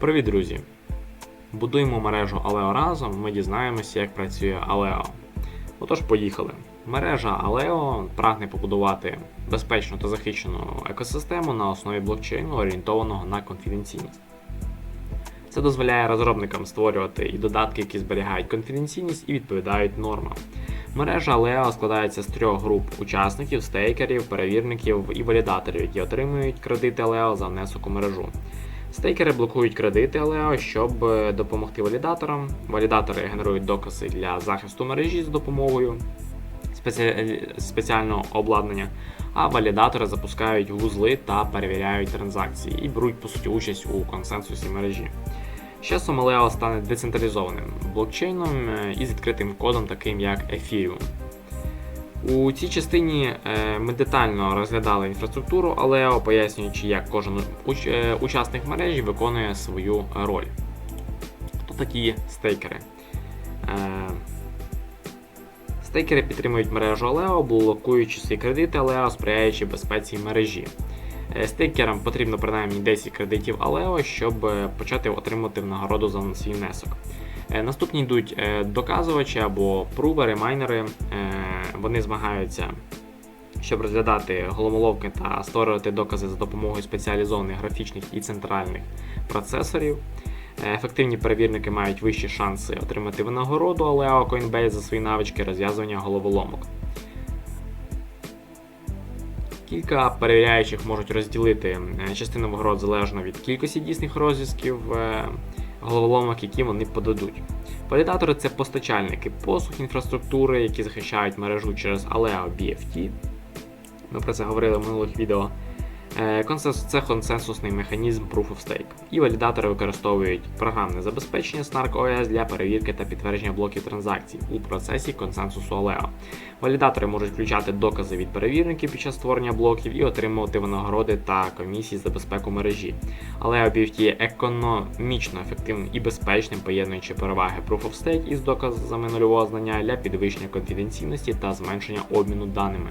Привіт, друзі! Будуємо мережу Aleo разом, ми дізнаємося, як працює Aleo. Отож, поїхали. Мережа Aleo прагне побудувати безпечну та захищену екосистему на основі блокчейну, орієнтованого на конфіденційність. Це дозволяє розробникам створювати і додатки, які зберігають конфіденційність і відповідають нормам. Мережа Aleo складається з трьох груп учасників, стейкерів, перевірників і валідаторів, які отримують кредити Aleo за внесок у мережу. Стейкери блокують кредити Aleo, щоб е, допомогти валідаторам. Валідатори генерують докази для захисту мережі за допомогою спеці- спеціального обладнання, а валідатори запускають вузли та перевіряють транзакції і беруть по суті участь у консенсусі мережі. З часом Aleo стане децентралізованим блокчейном е, із відкритим кодом, таким як Ethereum. У цій частині е, ми детально розглядали інфраструктуру Aleo, пояснюючи, як кожен е, учасник мережі виконує свою роль. Хто такі стейкери? Е, Стейкери підтримують мережу Aleo, блокуючи свої кредити Aleo, сприяючи безпеці мережі. Стейкерам потрібно принаймні 10 кредитів Aleo, щоб почати отримувати нагороду за свій внесок. Е, Наступні йдуть е, доказувачі або прувери, майнери. Е, Вони змагаються, щоб розглядати головоломки та створювати докази за допомогою спеціалізованих графічних і центральних процесорів. Ефективні перевірники мають вищі шанси отримати винагороду Aleo Coinbase за свої навички розв'язування головоломок. Кілька перевіряючих можуть розділити частину вигород залежно від кількості дійсних розв'язків головоломок, які вони подадуть. Валідатори це постачальники послуг інфраструктури, які захищають мережу через Aleo BFT. Ми про це говорили в минулих відео. Е, Консенсус це консенсусний механізм Proof of Stake. І валідатори використовують програмне забезпечення Snark OS для перевірки та підтвердження блоків транзакцій у процесі консенсусу Aleo. Валідатори можуть включати докази від перевірників під час створення блоків і отримувати винагороди та комісії за безпеку мережі. Aleo BFT є економічно ефективним і безпечним, поєднуючи переваги Proof of Stake із доказами нульового знання для підвищення конфіденційності та зменшення обміну даними.